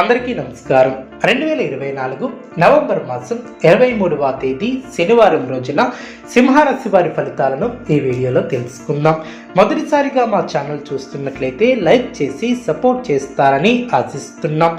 అందరికీ నమస్కారం. రెండు వేల ఇరవై నాలుగు నవంబర్ మాసం ఇరవై మూడవ తేదీ శనివారం రోజున సింహరాశి వారి ఫలితాలను ఈ వీడియోలో తెలుసుకుందాం. మొదటిసారిగా మా ఛానల్ చూస్తున్నట్లయితే లైక్ చేసి సపోర్ట్ చేస్తారని ఆశిస్తున్నాం.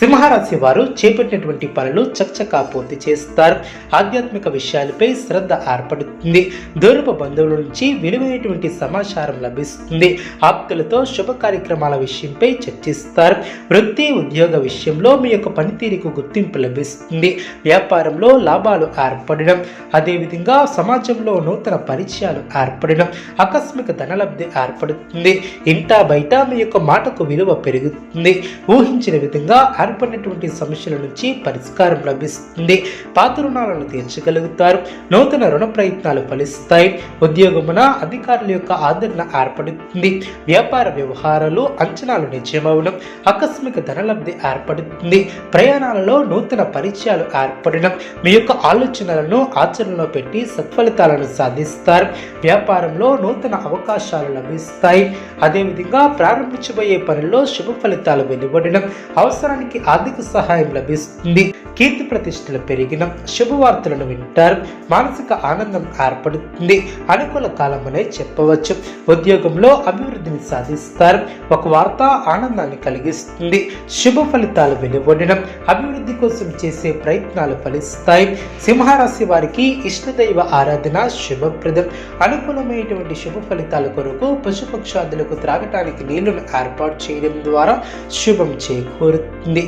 సింహరాశి వారు చేపట్టినటువంటి పనులు చకచకా పూర్తి చేస్తారు. ఆధ్యాత్మిక విషయాలపై శ్రద్ధ ఏర్పడుతుంది. దూరపు బంధువుల నుంచి విలువైనటువంటి సమాచారం లభిస్తుంది. ఆప్తులతో శుభ కార్యక్రమాల విషయంపై చర్చిస్తారు. వృత్తి ఉద్యోగ విషయంలో మీ యొక్క పనితీరుకు గుర్తింపు లభిస్తుంది. వ్యాపారంలో లాభాలు ఏర్పడడం అదేవిధంగా సమాజంలో నూతన పరిచయాలు ఏర్పడడం ఆకస్మిక ధనలబ్ధి ఏర్పడుతుంది. ఇంటా బయట మీ యొక్క మాటకు విలువ పెరుగుతుంది. ఊహించిన విధంగా ఏర్పడినటువంటి సమస్యల నుంచి పరిష్కారం లభిస్తుంది. పాత రుణాలను తీర్చగలుగుతారు. నూతన రుణ ప్రయత్నాలు ఫలిస్తాయి. ఉద్యోగమున అధికారుల యొక్క ఆదరణ ఏర్పడుతుంది. వ్యాపార వ్యవహారాలు అంచనాలు నిజమవడం ఆకస్మిక ధనలబ్ధి ఏర్పడుతుంది. ప్రయాణాలలో నూతన పరిచయాలు ఏర్పడడం మీ యొక్క ఆలోచనలను ఆచరణలో పెట్టి సత్ఫలితాలను సాధిస్తారు. వ్యాపారంలో నూతన అవకాశాలు లభిస్తాయి. అదేవిధంగా ప్రారంభించబోయే పనుల్లో శుభ ఫలితాలు వెలువడడం అవసరానికి ఆర్థిక సహాయం లభిస్తుంది. కీర్తి ప్రతిష్టలు పెరిగిన శుభవార్తలను వింటారు. మానసిక ఆనందం ఏర్పడుతుంది. అనుకూల కాలం అనే చెప్పవచ్చు. ఉద్యోగంలో అభివృద్ధిని సాధిస్తారు. ఒక వార్త ఆనందాన్ని కలిగిస్తుంది. శుభ ఫలితాలు వెలువడడం అభివృద్ధి కోసం చేసే ప్రయత్నాలు ఫలిస్తాయి. సింహరాశి వారికి ఇష్టదైవ ఆరాధన శుభప్రదం. అనుకూలమైనటువంటి శుభ ఫలితాల కొరకు పశుపక్షాదులకు త్రాగటానికి నీళ్ళను ఏర్పాటు చేయడం ద్వారా శుభం చేకూరుతుంది.